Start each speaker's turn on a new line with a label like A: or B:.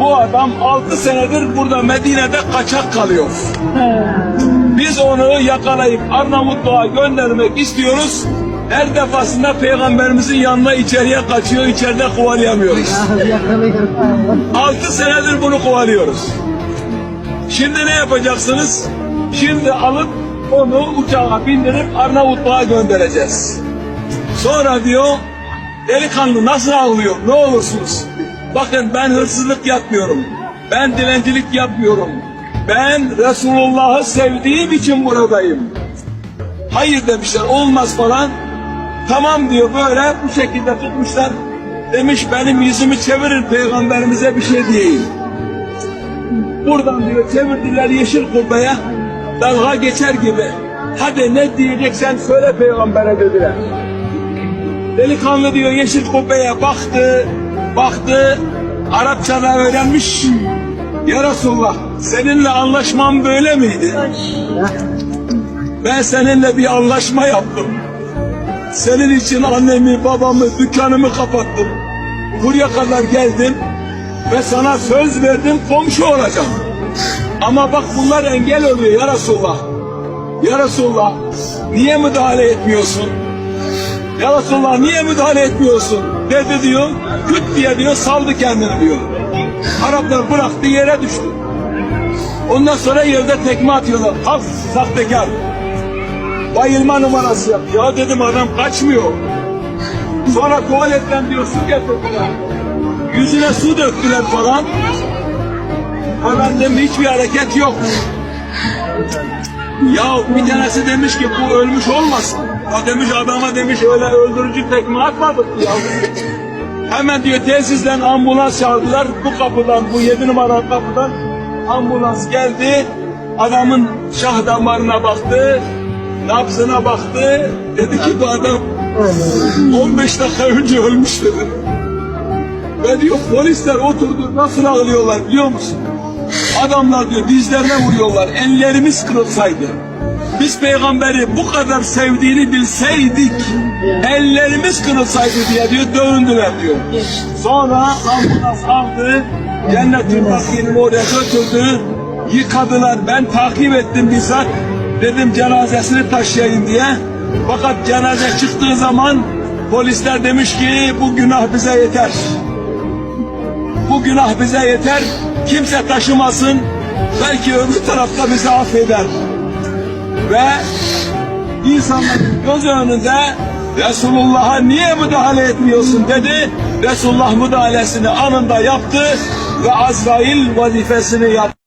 A: Bu adam altı senedir burada Medine'de kaçak kalıyor. Biz onu yakalayıp Arnavutluğa göndermek istiyoruz. Her defasında peygamberimizin yanına içeriye kaçıyor, içeride kovalayamıyoruz. Altı senedir bunu kovalıyoruz. Şimdi ne yapacaksınız? Şimdi alıp onu uçağa bindirip Arnavutluğa göndereceğiz. Sonra diyor, delikanlı nasıl ağlıyor, ne olursunuz? Bakın ben hırsızlık yapmıyorum. Ben dilencilik yapmıyorum. Ben Resulullah'ı sevdiğim için buradayım. Hayır demişler, olmaz falan. Tamam diyor böyle bu şekilde tutmuşlar. Demiş benim yüzümü çevirin peygamberimize bir şey diyeyim. Buradan diyor çevirdiler yeşil kubbeye dalga geçer gibi. Hadi ne diyeceksen söyle peygambere dediler. Delikanlı diyor yeşil kubbeye baktı, baktı, Arapçada öğrenmiş. Ya Resulullah seninle anlaşmam böyle miydi? Ben seninle bir anlaşma yaptım. Senin için annemi, babamı, dükkanımı kapattım. Buraya kadar geldim ve sana söz verdim komşu olacağım. Ama bak bunlar engel oluyor ya Resulullah. Ya Resulullah niye müdahale etmiyorsun? Ya Resulullah niye müdahale etmiyorsun? Dedi diyor, küt diye diyor saldı kendini diyor. Araplar bıraktı yere düştü. Ondan sonra yerde tekme atıyorlar. Halk sahtekar. Bayılma numarası yap. Ya dedim adam kaçmıyor. Sonra tuvaletten diyor su getirdiler. Yüzüne su döktüler falan. Efendim hiçbir hareket yok. Ya bir tanesi demiş ki bu ölmüş olmasın. Ya demiş adama demiş öyle öldürücü tekme atmadık ya. Hemen diyor tesisten ambulans çağırdılar. Bu kapıdan, bu yedi numaralı kapıdan ambulans geldi. Adamın şah damarına baktı. Nabzına baktı. Dedi ki bu adam 15 dakika önce ölmüş dedi. Ve diyor polisler oturdu nasıl ağlıyorlar biliyor musun? Adamlar diyor dizlerine vuruyorlar. Ellerimiz kırılsaydı. Biz peygamberi bu kadar sevdiğini bilseydik ellerimiz kırılsaydı diye diyor dövündüler diyor. Sonra ambulans aldı cennetin bakiyeni oraya götürdü. Yıkadılar ben takip ettim bizzat. Dedim cenazesini taşıyayım diye. Fakat cenaze çıktığı zaman polisler demiş ki bu günah bize yeter. Bu günah bize yeter. Kimse taşımasın. Belki öbür tarafta bizi affeder. Ve insanların göz önünde Resulullah'a niye müdahale etmiyorsun dedi. Resulullah müdahalesini anında yaptı ve Azrail vazifesini yaptı.